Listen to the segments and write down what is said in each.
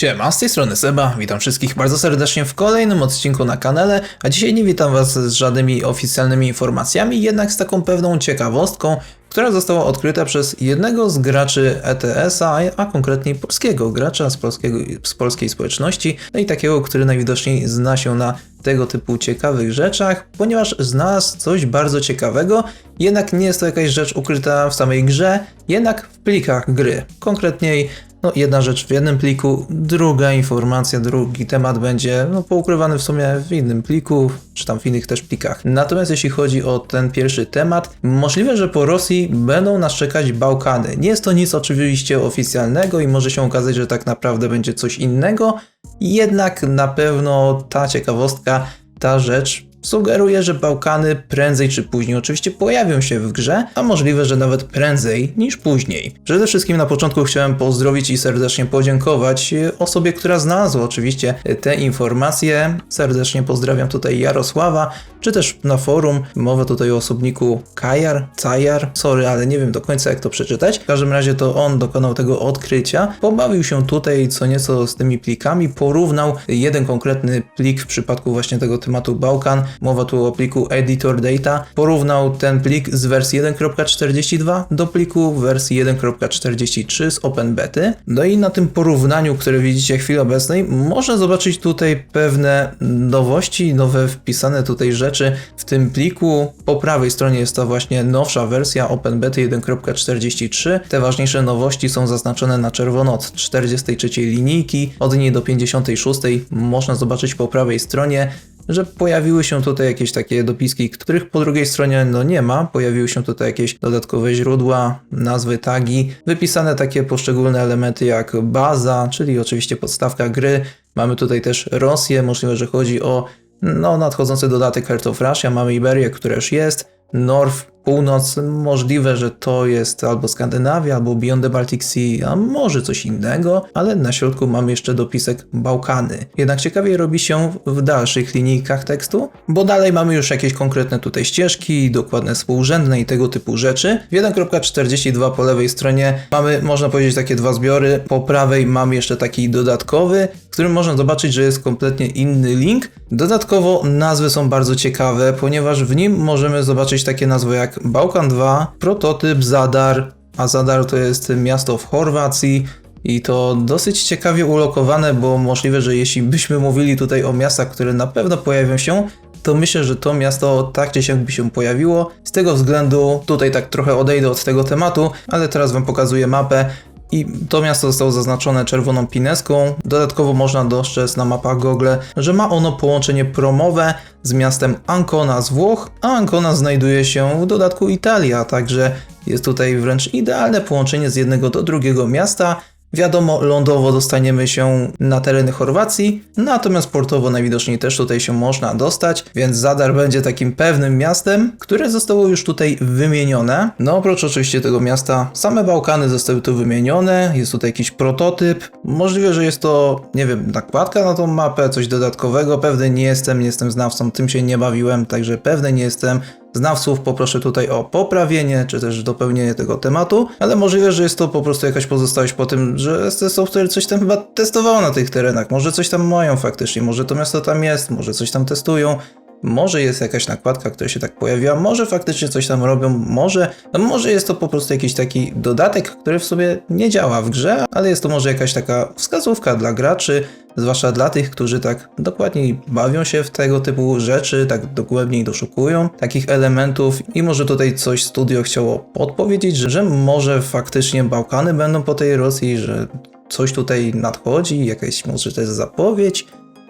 Siema, z tej strony Seba, witam wszystkich bardzo serdecznie w kolejnym odcinku na kanale, a dzisiaj nie witam was z żadnymi oficjalnymi informacjami, jednak z taką pewną ciekawostką, która została odkryta przez jednego z graczy ETS-a, a konkretnie polskiego gracza z, polskiego, z polskiej społeczności, no i takiego, który najwidoczniej zna się na tego typu ciekawych rzeczach, ponieważ znalazł coś bardzo ciekawego, jednak nie jest to jakaś rzecz ukryta w samej grze, jednak w plikach gry. Konkretniej no, jedna rzecz w jednym pliku, druga informacja, drugi temat będzie no, poukrywany w sumie w innym pliku, czy tam w innych też plikach. Natomiast jeśli chodzi o ten pierwszy temat, możliwe, że po Rosji będą nas czekać Bałkany. Nie jest to nic oczywiście oficjalnego i może się okazać, że tak naprawdę będzie coś innego, jednak na pewno ta ciekawostka, ta rzecz Sugeruje, że Bałkany prędzej czy później oczywiście pojawią się w grze, a możliwe, że nawet prędzej niż później. Przede wszystkim na początku chciałem pozdrowić i serdecznie podziękować osobie, która znalazła oczywiście te informacje. Serdecznie pozdrawiam tutaj Jarosława, czy też na forum. Mowa tutaj o osobniku Kajar, Cajar, sorry, ale nie wiem do końca jak to przeczytać. W każdym razie to on dokonał tego odkrycia, pobawił się tutaj co nieco z tymi plikami, porównał jeden konkretny plik w przypadku właśnie tego tematu Bałkan, mowa tu o pliku editor data, porównał ten plik z wersji 1.42 do pliku wersji 1.43 z OpenBety. No i na tym porównaniu, które widzicie w chwili obecnej, można zobaczyć tutaj pewne nowości, nowe wpisane tutaj rzeczy w tym pliku. Po prawej stronie jest to właśnie nowsza wersja OpenBety 1.43. Te ważniejsze nowości są zaznaczone na czerwono od 43 linijki, od niej do 56 można zobaczyć po prawej stronie że pojawiły się tutaj jakieś takie dopiski, których po drugiej stronie no nie ma. Pojawiły się tutaj jakieś dodatkowe źródła, nazwy, tagi, wypisane takie poszczególne elementy jak baza, czyli oczywiście podstawka gry. Mamy tutaj też Rosję, możliwe, że chodzi o no, nadchodzący dodatek Heart of Russia, mamy Iberię, która już jest, North, północ, możliwe, że to jest albo Skandynawia, albo Beyond the Baltic Sea, a może coś innego, ale na środku mamy jeszcze dopisek Bałkany. Jednak ciekawiej robi się w dalszych linijkach tekstu, bo dalej mamy już jakieś konkretne tutaj ścieżki, dokładne współrzędne i tego typu rzeczy. W 1.42 po lewej stronie mamy, można powiedzieć, takie dwa zbiory. Po prawej mamy jeszcze taki dodatkowy, w którym można zobaczyć, że jest kompletnie inny link. Dodatkowo nazwy są bardzo ciekawe, ponieważ w nim możemy zobaczyć takie nazwy jak Bałkan 2, prototyp Zadar, a Zadar to jest miasto w Chorwacji, i to dosyć ciekawie ulokowane, bo możliwe, że jeśli byśmy mówili tutaj o miastach, które na pewno pojawią się, to myślę, że to miasto tak czy siak by się pojawiło. Z tego względu tutaj tak trochę odejdę od tego tematu, ale teraz Wam pokazuję mapę. I to miasto zostało zaznaczone czerwoną pineską. Dodatkowo można dostrzec na mapach Google, że ma ono połączenie promowe z miastem Ancona z Włoch, a Ancona znajduje się w dodatku Italia, także jest tutaj wręcz idealne połączenie z jednego do drugiego miasta. Wiadomo, lądowo dostaniemy się na tereny Chorwacji, natomiast portowo najwidoczniej też tutaj się można dostać, więc Zadar będzie takim pewnym miastem, które zostało już tutaj wymienione. No oprócz oczywiście tego miasta, same Bałkany zostały tu wymienione, jest tutaj jakiś prototyp. Możliwe, że jest to, nie wiem, nakładka na tą mapę, coś dodatkowego, pewny nie jestem, nie jestem znawcą, tym się nie bawiłem, także pewny nie jestem znawców poproszę tutaj o poprawienie, czy też dopełnienie tego tematu, ale możliwe, że jest to po prostu jakaś pozostałość po tym, że ST Software coś tam chyba testowało na tych terenach, może coś tam mają faktycznie, może to miasto tam jest, może coś tam testują, może jest jakaś nakładka, która się tak pojawiła, może faktycznie coś tam robią, może, no może jest to po prostu jakiś taki dodatek, który w sobie nie działa w grze, ale jest to może jakaś taka wskazówka dla graczy, zwłaszcza dla tych, którzy tak dokładniej bawią się w tego typu rzeczy, tak dogłębniej doszukują takich elementów i może tutaj coś studio chciało podpowiedzieć, że, że może faktycznie Bałkany będą po tej Rosji, że coś tutaj nadchodzi, jakaś może jest zapowiedź,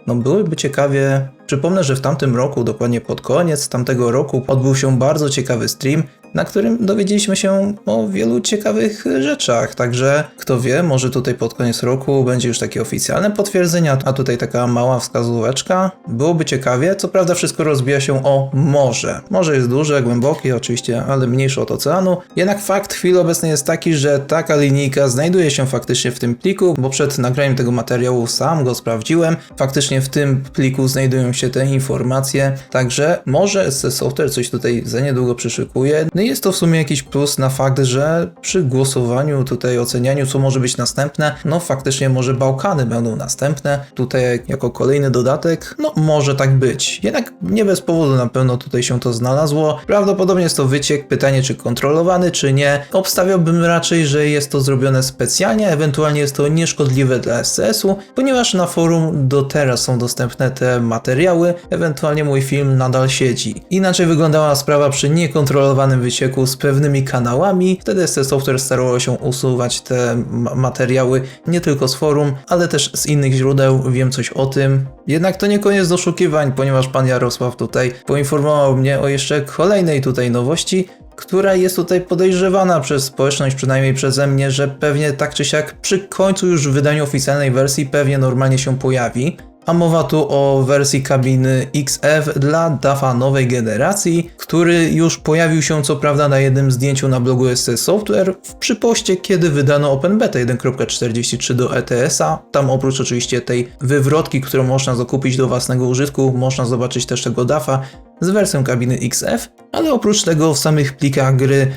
no byłyby ciekawie. Przypomnę, że w tamtym roku, dokładnie pod koniec tamtego roku, odbył się bardzo ciekawy stream, na którym dowiedzieliśmy się o wielu ciekawych rzeczach. Także kto wie, może tutaj pod koniec roku będzie już takie oficjalne potwierdzenie, a tutaj taka mała wskazóweczka. Byłoby ciekawie. Co prawda, wszystko rozbija się o morze. Morze jest duże, głębokie, oczywiście, ale mniejsze od oceanu. Jednak fakt chwili obecnej jest taki, że taka linijka znajduje się faktycznie w tym pliku, bo przed nagraniem tego materiału sam go sprawdziłem. Faktycznie w tym pliku znajdują się te informacje, także może SC Software coś tutaj za niedługo przyszykuje. No i jest to w sumie jakiś plus na fakt, że przy głosowaniu tutaj, ocenianiu, co może być następne, no faktycznie może Bałkany będą następne. Tutaj jako kolejny dodatek, no może tak być. Jednak nie bez powodu na pewno tutaj się to znalazło. Prawdopodobnie jest to wyciek, pytanie czy kontrolowany, czy nie. Obstawiałbym raczej, że jest to zrobione specjalnie, ewentualnie jest to nieszkodliwe dla SCS-u, ponieważ na forum do teraz są dostępne te materiały, ewentualnie mój film nadal siedzi. Inaczej wyglądała sprawa przy niekontrolowanym wycieku z pewnymi kanałami. Wtedy SC Software starało się usuwać te ma- materiały nie tylko z forum, ale też z innych źródeł. Wiem coś o tym. Jednak to nie koniec doszukiwań, ponieważ pan Jarosław tutaj poinformował mnie o jeszcze kolejnej tutaj nowości, która jest tutaj podejrzewana przez społeczność, przynajmniej przeze mnie, że pewnie tak czy siak przy końcu już wydaniu oficjalnej wersji pewnie normalnie się pojawi. A mowa tu o wersji kabiny XF dla DAFA nowej generacji, który już pojawił się co prawda na jednym zdjęciu na blogu SC Software w przypoście, kiedy wydano Open Beta 1.43 do ETS-a. Tam oprócz oczywiście tej wywrotki, którą można zakupić do własnego użytku, można zobaczyć też tego DAFa z wersją kabiny XF, ale oprócz tego w samych plikach gry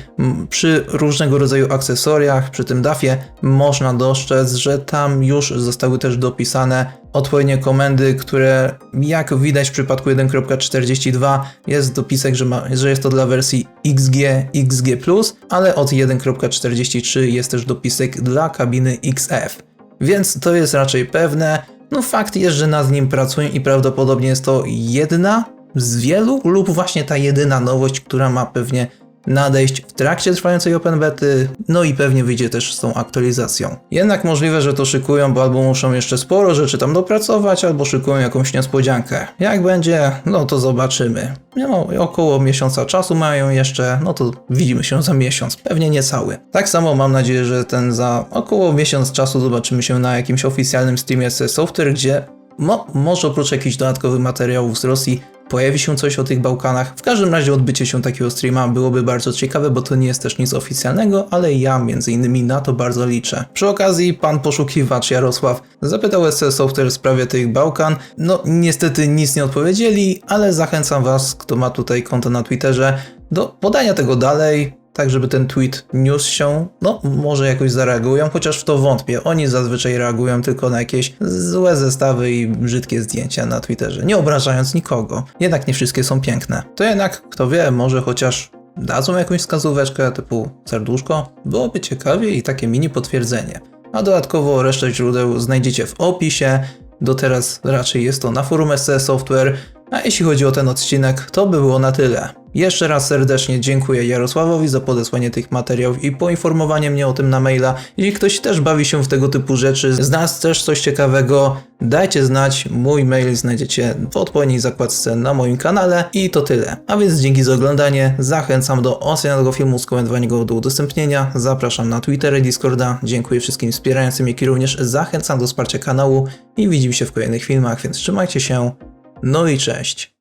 przy różnego rodzaju akcesoriach, przy tym DAFie można dostrzec, że tam już zostały też dopisane odpowiednie komendy, które jak widać w przypadku 1.42 jest dopisek, że, ma, że jest to dla wersji XG, XG+, ale od 1.43 jest też dopisek dla kabiny XF. Więc to jest raczej pewne. No fakt jest, że nad nim pracują i prawdopodobnie jest to jedna z wielu lub właśnie ta jedyna nowość, która ma pewnie nadejść w trakcie trwającej Open Bety, no i pewnie wyjdzie też z tą aktualizacją. Jednak możliwe, że to szykują, bo albo muszą jeszcze sporo rzeczy tam dopracować, albo szykują jakąś niespodziankę. Jak będzie, no to zobaczymy. No, około miesiąca czasu mają jeszcze, no to widzimy się za miesiąc, pewnie niecały. Tak samo mam nadzieję, że ten za około miesiąc czasu zobaczymy się na jakimś oficjalnym streamie z Software, gdzie Mo, może oprócz jakichś dodatkowych materiałów z Rosji pojawi się coś o tych Bałkanach. W każdym razie odbycie się takiego streama byłoby bardzo ciekawe, bo to nie jest też nic oficjalnego, ale ja między innymi na to bardzo liczę. Przy okazji pan poszukiwacz Jarosław zapytał SC Software w sprawie tych Bałkan. No niestety nic nie odpowiedzieli, ale zachęcam was, kto ma tutaj konto na Twitterze, do podania tego dalej tak żeby ten tweet niósł się, no może jakoś zareagują, chociaż w to wątpię. Oni zazwyczaj reagują tylko na jakieś złe zestawy i brzydkie zdjęcia na Twitterze, nie obrażając nikogo. Jednak nie wszystkie są piękne. To jednak, kto wie, może chociaż dadzą jakąś wskazóweczkę typu serduszko? Byłoby ciekawie i takie mini potwierdzenie. A dodatkowo resztę źródeł znajdziecie w opisie. Do teraz raczej jest to na forum SC Software, a jeśli chodzi o ten odcinek, to by było na tyle. Jeszcze raz serdecznie dziękuję Jarosławowi za podesłanie tych materiałów i poinformowanie mnie o tym na maila. Jeśli ktoś też bawi się w tego typu rzeczy, znalazł też coś ciekawego, dajcie znać. Mój mail znajdziecie w odpowiedniej zakładce na moim kanale i to tyle. A więc dzięki za oglądanie, zachęcam do oceny tego filmu, skomentowania go do udostępnienia, zapraszam na Twittera i Discorda, dziękuję wszystkim wspierającym, jak i również zachęcam do wsparcia kanału i widzimy się w kolejnych filmach, więc trzymajcie się, no i cześć.